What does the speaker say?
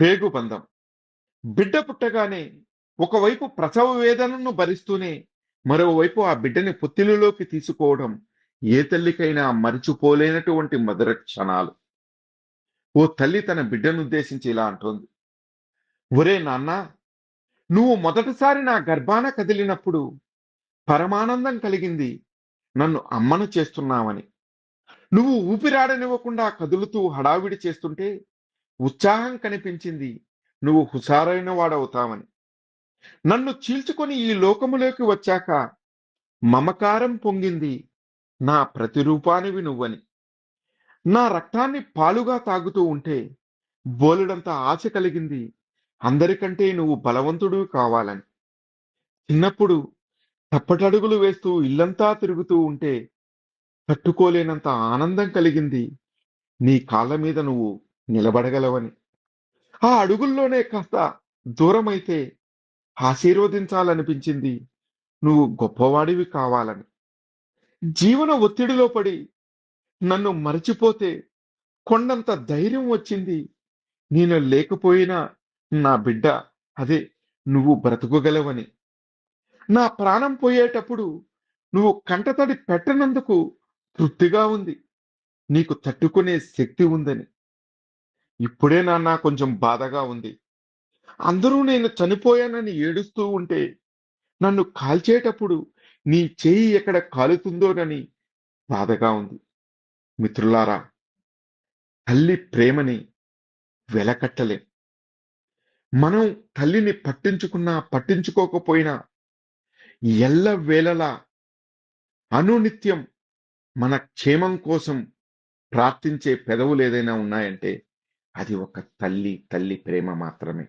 పేగు బంధం. బిడ్డ పుట్టగానే ఒకవైపు ప్రసవ వేదనను భరిస్తూనే మరోవైపు ఆ బిడ్డని పొత్తిలిలోకి తీసుకోవడం ఏ తల్లికైనా మరిచిపోలేనటువంటి మధుర క్షణాలు. ఓ తల్లి తన బిడ్డను ఉద్దేశించి ఇలా అంటోంది. ఒరే నాన్న నువ్వు మొదటిసారి నా గర్భాన కదిలినప్పుడు పరమానందం కలిగింది. నన్ను అమ్మను చేస్తున్నావని. నువ్వు ఊపిరాడనివ్వకుండా కదులుతూ హడావిడి చేస్తుంటే ఉత్సాహం కనిపించింది. నువ్వు హుషారైన వాడవుతావని. నన్ను చీల్చుకొని ఈ లోకములోకి వచ్చాక మమకారం పొంగింది నా ప్రతిరూపానివి నువ్వని. నా రక్తాన్ని పాలుగా తాగుతూ ఉంటే బోలెడంత ఆశ కలిగింది అందరికంటే నువ్వు బలవంతుడు కావాలని. చిన్నప్పుడు తప్పటడుగులు వేస్తూ ఇల్లంతా తిరుగుతూ ఉంటే తట్టుకోలేనంత ఆనందం కలిగింది నీ కాళ్ళ మీద నువ్వు. నిలబడగలవని. ఆ అడుగుల్లోనే కాస్త దూరమైతే ఆశీర్వదించాలనిపించింది. నువ్వు గొప్పవాడివి కావాలని. జీవన ఒత్తిడిలో పడి నన్ను మరచిపోతే కొండంత ధైర్యం వచ్చింది. నేను లేకపోయినా నా బిడ్డ అదే నువ్వు బ్రతుకుగలవని. నా ప్రాణం పోయేటప్పుడు నువ్వు కంటతడి పెట్టనందుకు తృప్తిగా ఉంది. నీకు తట్టుకునే శక్తి ఉందని. ఇప్పుడే నాన్న కొంచెం బాధగా ఉంది. అందరూ నేను చనిపోయానని ఏడుస్తూ ఉంటే నన్ను కాల్చేటప్పుడు నీ చేయి ఎక్కడ కాలుతుందోనని బాధగా ఉంది. మిత్రులారా తల్లి ప్రేమని వెలకట్టలేం. మనం తల్లిని పట్టించుకున్నా పట్టించుకోకపోయినా ఎల్ల వేళలా అనునిత్యం మన క్షేమం కోసం ప్రార్థించే పెదవులు ఏదైనా ఉన్నాయంటే అది ఒక తల్లి తల్లి ప్రేమ మాత్రమే.